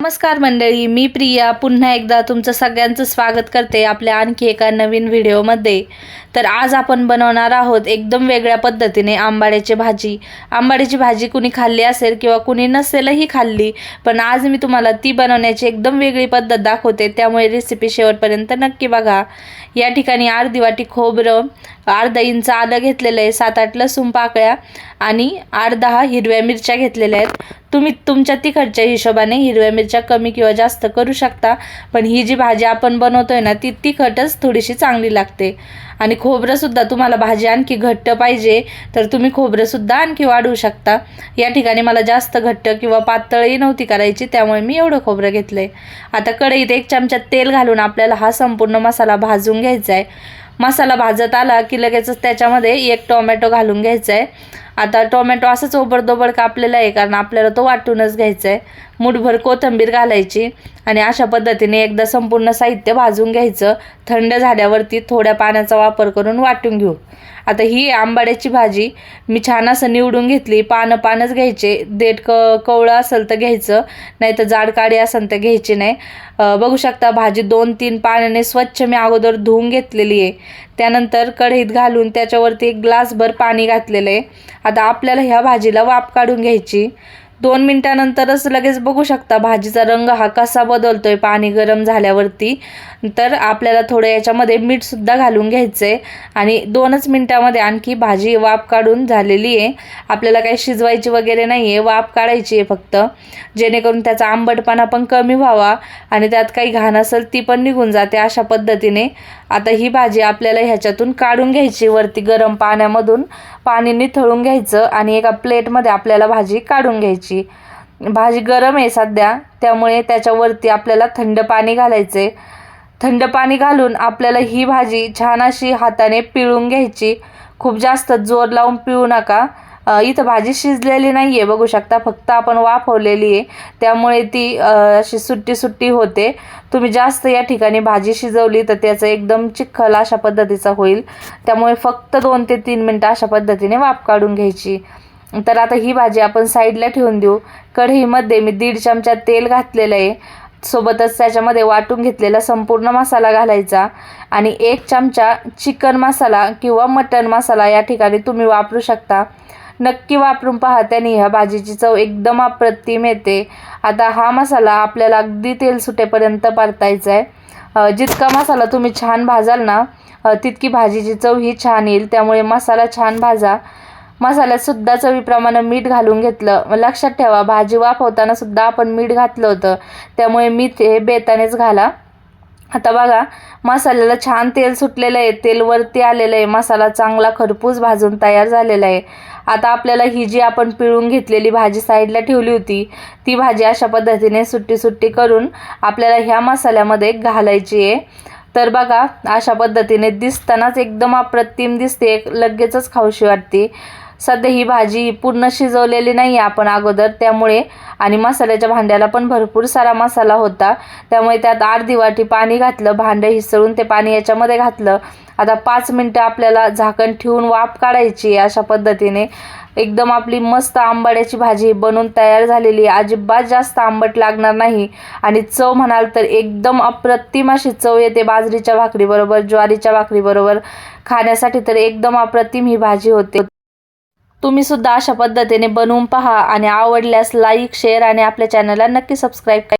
नमस्कार मंडळी मी प्रिया. पुन्हा एकदा तुमचं सगळ्यांचं स्वागत करते आपल्या आणखी एका नवीन व्हिडिओमध्ये. तर आज आपण बनवणार आहोत एकदम वेगळ्या पद्धतीने आंबाड्याची भाजी. आंबाड्याची भाजी कुणी खाल्ली असेल किंवा कुणी नसेलही खाल्ली पण आज मी तुम्हाला ती बनवण्याची एकदम वेगळी पद्धत दाखवते. त्यामुळे रेसिपी शेवटपर्यंत नक्की बघा. या ठिकाणी अर्धी वाटी खोबरं अर्धा इंच आलं घेतलेलं आहे. सात आठ लसूण पाकळ्या आणि आठ दहा हिरव्या मिरच्या घेतलेल्या आहेत. तुम्ही तुमच्या तिखटच्या हिशोबाने हिरव्या मिरच्या कमी किंवा जास्त करू शकता पण ही जी भाजी आपण बनवतोय ना ती तिखटच थोडीशी चांगली लागते. आणि खोबरंसुद्धा तुम्हाला भाजी आणखी घट्ट पाहिजे तर तुम्ही खोबरंसुद्धा आणखी वाढवू शकता. या ठिकाणी मला जास्त घट्ट किंवा पातळही नव्हती करायची त्यामुळे मी एवढं खोबरं घेतलं आहे आता कढईत एक चमचा तेल घालून आपल्याला हा संपूर्ण मसाला भाजून घ्यायचा आहे. मसाला भाजत आला की लगेचच त्याच्यामध्ये एक टोमॅटो घालून घ्यायचा आहे आता टोमॅटो असंच ओबडदोबड कापलेला आहे कारण आपल्याला तो वाटूनच घ्यायचा आहे मुठभर कोथिंबीर घालायची आणि अशा पद्धतीने एकदा संपूर्ण साहित्य भाजून घ्यायचं. थंड झाल्यावरती थोड्या पाण्याचा वापर करून वाटून घेऊ. आता ही आंबाड्याची भाजी मी छान असं निवडून घेतली. पानं पानच घ्यायचे. देठ क कवळं असेल तर घ्यायचं. नाही तर जाड काडी असेल तर घ्यायची नाही. बघू शकता भाजी दोन तीन पाण्याने स्वच्छ मी अगोदर धुवून घेतलेली आहे. त्यानंतर कढईत घालून त्याच्यावरती एक ग्लासभर पाणी घातलेलं आहे. आता आपल्याला ह्या भाजीला वाफ काढून घ्यायची. दोन मिनटानंतरच लगेच बघू शकता. भाजीचा रंग हा कसा बदलतोय पाणी गरम झाल्यावरती. तर आपल्याला थोडं याच्यामध्ये मीठसुद्धा घालून घ्यायचं आहे आणि दोनच मिनटामध्ये आणखी भाजी वाफ काढून झालेली आहे. आपल्याला काही शिजवायची वगैरे नाही आहे वाफ काढायची आहे फक्त. जेणेकरून त्याचा आंबटपणा पण कमी व्हावा आणि त्यात काही घाण असेल ती पण निघून जाते अशा पद्धतीने. आता ही भाजी आपल्याला ह्याच्यातून काढून घ्यायची वरती गरम पाण्यामधून पाणी निथळून घ्यायचं आणि एका प्लेटमध्ये आपल्याला भाजी काढून घ्यायची. भाजी गरम आहे सध्या त्यामुळे त्याच्यावरती आपल्याला थंड पाणी घालायचे थंड पाणी घालून आपल्याला ही भाजी छान अशी हाताने पिळून घ्यायची. खूप जास्त जोर लावून पिळू नका. इथं भाजी शिजलेली नाही आहे बघू शकता. फक्त आपण वाफवलेली आहे. त्यामुळे ती अशी सुट्टी सुट्टी होते. तुम्ही जास्त या ठिकाणी भाजी शिजवली तर त्याचं एकदम चिखल अशा पद्धतीचा होईल. त्यामुळे फक्त दोन ते तीन मिनटं अशा पद्धतीने वाफ काढून घ्यायची. तर आता ही भाजी आपण साईडला ठेवून देऊ. कढईमध्ये मी दीड चमचा तेल घातलेलं आहे. सोबतच त्याच्यामध्ये वाटून घेतलेला संपूर्ण मसाला घालायचा. आणि एक चमचा चिकन मसाला किंवा मटन मसाला या ठिकाणी तुम्ही वापरू शकता. नक्की वापरून पहा त्याने ह्या भाजीची चव एकदम अप्रतिम येते. आता हा मसाला आपल्याला अगदी तेल सुटेपर्यंत परतायचा आहे. जितका मसाला तुम्ही छान भाजाल ना तितकी भाजीची चव ही छान येईल. त्यामुळे मसाला छान भाजा. मसाल्यात सुद्धा चवीप्रमाणे मीठ घालून घेतलं. लक्षात ठेवा भाजी वाफवताना सुद्धा आपण मीठ घातलं होतं. त्यामुळे मीठ हे बेतानेच घाला. आता बघा मसाल्याला छान तेल सुटलेलं आहे. तेल वरती आलेलं आहे. मसाला चांगला खरपूस भाजून तयार झालेला आहे. आता आपल्याला ही जी आपण पिळून घेतलेली भाजी साईडला ठेवली होती ती भाजी अशा पद्धतीने सुट्टी सुट्टी करून आपल्याला ह्या मसाल्यामध्ये घालायची आहे. तर बघा अशा पद्धतीने दिसतानाच एकदम अप्रतिम दिसते. लगेचच खाऊशी वाटते. सध्या ही भाजी पूर्ण शिजवलेली नाही आहे आपण अगोदर त्यामुळे. आणि मसाल्याच्या भांड्याला पण भरपूर सारा मसाला होता. त्यामुळे त्यात अर्धी वाटी पाणी घातलं भांडं हिसळून ते पाणी याच्यामध्ये घातलं. आता पाच मिनटं आपल्याला झाकण ठेवून वाफ काढायची अशा पद्धतीने. एकदम आपली मस्त आंबाड्याची भाजी बनवून तयार झालेली आहे. अजिबात जास्त आंबट लागणार नाही. आणि चव म्हणाल तर एकदम अप्रतिम अशी चव येते बाजरीच्या भाकरीबरोबर ज्वारीच्या भाकरीबरोबर. खाण्यासाठी तर एकदम अप्रतिम ही भाजी होते. तुम्ही सुद्धा अशा पद्धतीने बनवून पहा आणि आवडल्यास लाईक शेअर आणि आपल्या चॅनलला नक्की सबस्क्राईब करा.